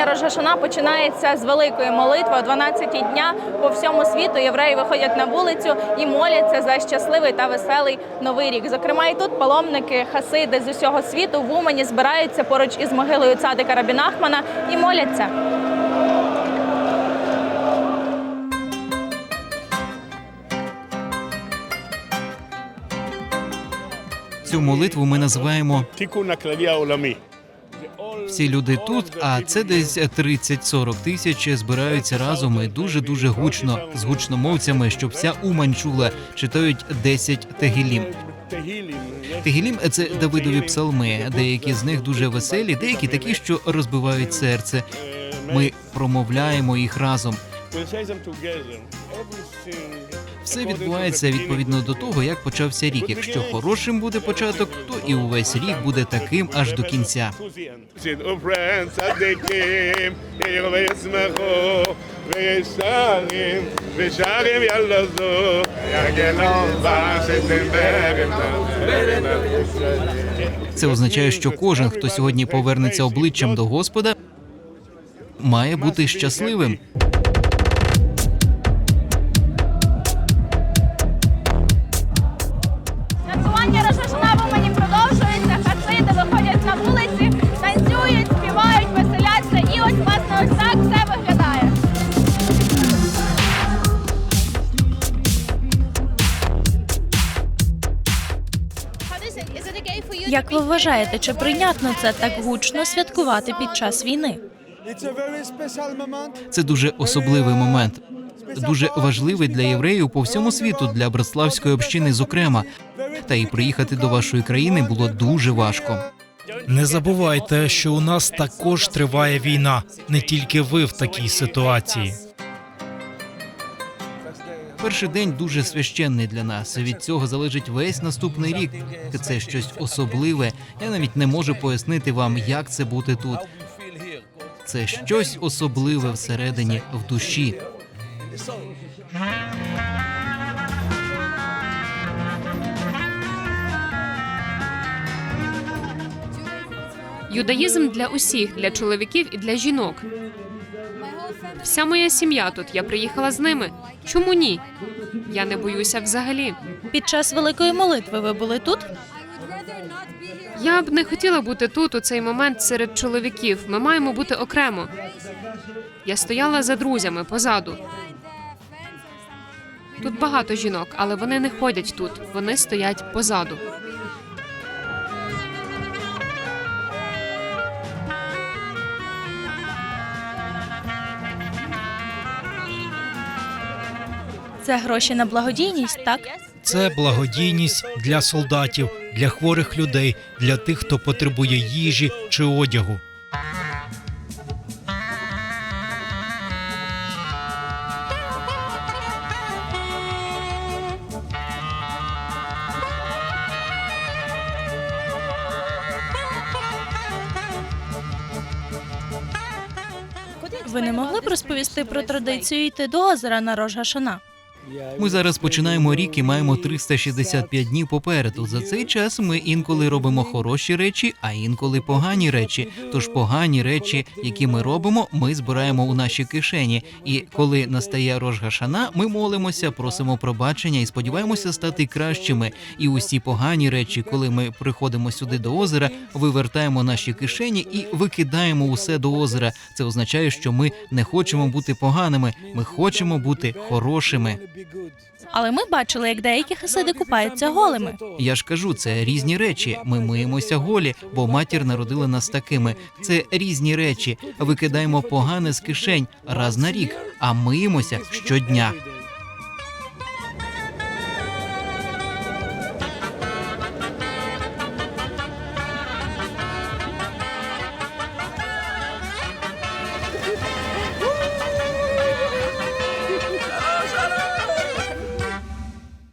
Сьогодні Рожашана починається з великої молитви о 12 дня по всьому світу. Євреї виходять на вулицю і моляться за щасливий та веселий новий рік. Зокрема, і тут паломники хасиди з усього світу в Умані збираються поруч із могилою цадика Рабінахмана і моляться. Цю молитву ми називаємо всі люди тут, а це десь 30-40 тисяч збираються разом і дуже дуже гучно з гучномовцями, щоб вся Умань чула, читають 10 тегілім. Тегілім – це Давидові псалми. Деякі з них дуже веселі, деякі такі, що розбивають серце. Ми промовляємо їх разом. Все відбувається відповідно до того, як почався рік. Якщо хорошим буде початок, то і увесь рік буде таким аж до кінця. Це означає, що кожен, хто сьогодні повернеться обличчям до Господа, має бути щасливим. Як ви вважаєте, чи прийнятно це так гучно святкувати під час війни? Це дуже особливий момент. Дуже важливий для євреїв по всьому світу, для братславської общини, зокрема. Та й приїхати до вашої країни було дуже важко. Не забувайте, що у нас також триває війна, не тільки ви в такій ситуації. Перший день дуже священний для нас. Від цього залежить весь наступний рік. Це щось особливе. Я навіть не можу пояснити вам, як це бути тут. Це щось особливе всередині, в душі. Юдаїзм для усіх, для чоловіків і для жінок. Вся моя сім'я тут. Я приїхала з ними. Чому ні? Я не боюся взагалі. Під час великої молитви ви були тут? Я б не хотіла бути тут у цей момент серед чоловіків. Ми маємо бути окремо. Я стояла за друзями позаду. Тут багато жінок, але вони не ходять тут. Вони стоять позаду. Це гроші на благодійність, так? Це благодійність для солдатів, для хворих людей, для тих, хто потребує їжі чи одягу. Ви не могли б розповісти про традицію йти до озера на Рожгашана? Ми зараз починаємо рік і маємо 365 днів попереду. За цей час ми інколи робимо хороші речі, а інколи погані речі. Тож погані речі, які ми робимо, ми збираємо у наші кишені. І коли настає Рожгашана, ми молимося, просимо пробачення і сподіваємося стати кращими. І усі погані речі, коли ми приходимо сюди до озера, вивертаємо наші кишені і викидаємо усе до озера. Це означає, що ми не хочемо бути поганими, ми хочемо бути хорошими. Але ми бачили, як деякі хасиди купаються голими. Я ж кажу, це різні речі. Ми миємося голі, бо матір народила нас такими. Це різні речі. Викидаємо погане з кишень раз на рік, а миємося щодня.